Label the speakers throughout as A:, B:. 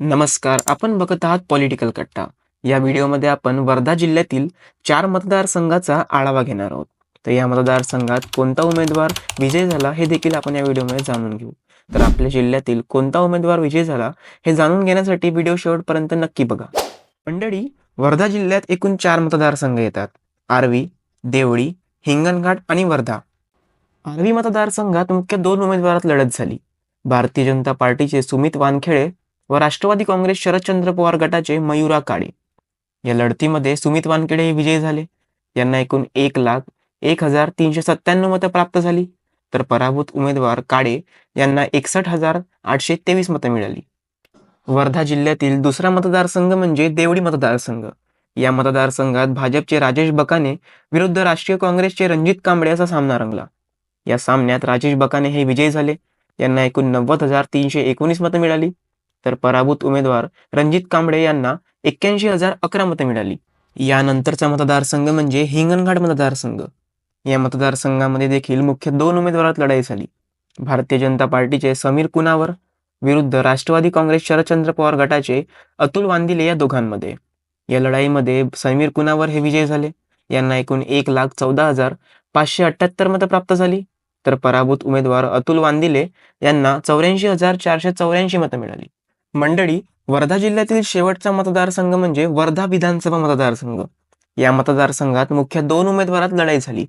A: नमस्कार आपण बघत आहात पॉलिटिकल कट्टा. या व्हिडिओमध्ये आपण वर्धा जिल्ह्यातील चार मतदारसंघाचा आढावा घेणार आहोत. तर या मतदारसंघात कोणता उमेदवार विजय झाला हे देखील आपण या व्हिडिओमध्ये जाणून घेऊ. तर आपल्या जिल्ह्यातील कोणता उमेदवार विजय झाला हे जाणून घेण्यासाठी व्हिडिओ शेवटपर्यंत नक्की बघा. मंडळी वर्धा जिल्ह्यात एकूण चार मतदारसंघ येतात. आर्वी देवळी हिंगणघाट आणि वर्धा. आर्वी मतदारसंघात मुख्य दोन उमेदवारात लढत झाली. भारतीय जनता पार्टीचे सुमित वानखेडे व राष्ट्रवादी काँग्रेस शरदचंद्र पवार गटाचे मयुरा काळे. या लढतीमध्ये सुमित वानखेडे हे विजयी झाले. यांना एकूण एक लाख एक हजार तीनशे सत्त्याण्णव मतं प्राप्त झाली. तर पराभूत उमेदवार काळे यांना एकसष्ट हजार आठशे तेवीस मतं मिळाली. वर्धा जिल्ह्यातील दुसरा मतदारसंघ म्हणजे देवडी मतदारसंघ. या मतदारसंघात भाजपचे राजेश बकाने विरुद्ध राष्ट्रीय काँग्रेसचे रणजित कांबळे असा सामना रंगला. या सामन्यात राजेश बकाने हे विजयी झाले. यांना एकूण नव्वद हजार तीनशे एकोणीस मतं मिळाली. तर पराभूत उमेदवार रणजित कांबळे यांना एक्क्याऐंशी हजार अकरा मतं मिळाली. यानंतरचा मतदारसंघ म्हणजे हिंगणघाट मतदारसंघ. या मतदारसंघामध्ये देखील मुख्य दोन उमेदवारात लढाई झाली. भारतीय जनता पार्टीचे समीर कुनावर विरुद्ध राष्ट्रवादी काँग्रेस शरदचंद्र पवार गटाचे अतुल वांदिले या दोघांमध्ये. या लढाईमध्ये समीर कुनावर हे विजय झाले. यांना एकूण एक लाख चौदा हजार पाचशे अठ्ठ्याहत्तर मतं प्राप्त झाली. तर पराभूत उमेदवार अतुल वांदिले यांना चौऱ्याऐंशी हजार चारशे चौऱ्याऐंशी मतं मिळाली. मंडळी वर्धा जिल्ह्यातील शेवटचा मतदारसंघ म्हणजे वर्धा विधानसभा मतदारसंघ. या मतदारसंघात मुख्य दोन उमेदवारात लढाई झाली.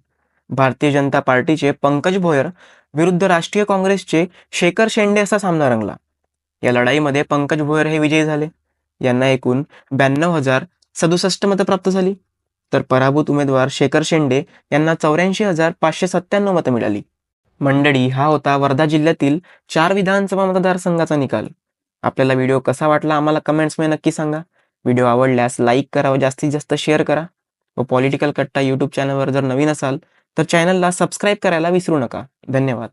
A: भारतीय जनता पार्टीचे पंकज भोयर विरुद्ध राष्ट्रीय काँग्रेसचे शेखर शेंडे असा सामना रंगला. या लढाईमध्ये पंकज भोयर हे विजयी झाले. यांना एकूण ब्याण्णव हजार सदुसष्ट मतं प्राप्त झाली. तर पराभूत उमेदवार शेखर शेंडे यांना चौऱ्याऐंशी हजार पाचशे सत्त्याण्णव मतं मिळाली. मंडळी हा होता वर्धा जिल्ह्यातील चार विधानसभा मतदारसंघाचा निकाल. आपल्याला व्हिडिओ कसा वाटला आम्हाला कमेंट्समध्ये नक्की सांगा. व्हिडिओ आवडल्यास लाईक करा व जास्तीत जास्त शेअर करा. व पॉलिटिकल कट्टा यूट्यूब चॅनलवर जर नवीन असाल तर चॅनलला सबस्क्राईब करायला विसरू नका. धन्यवाद.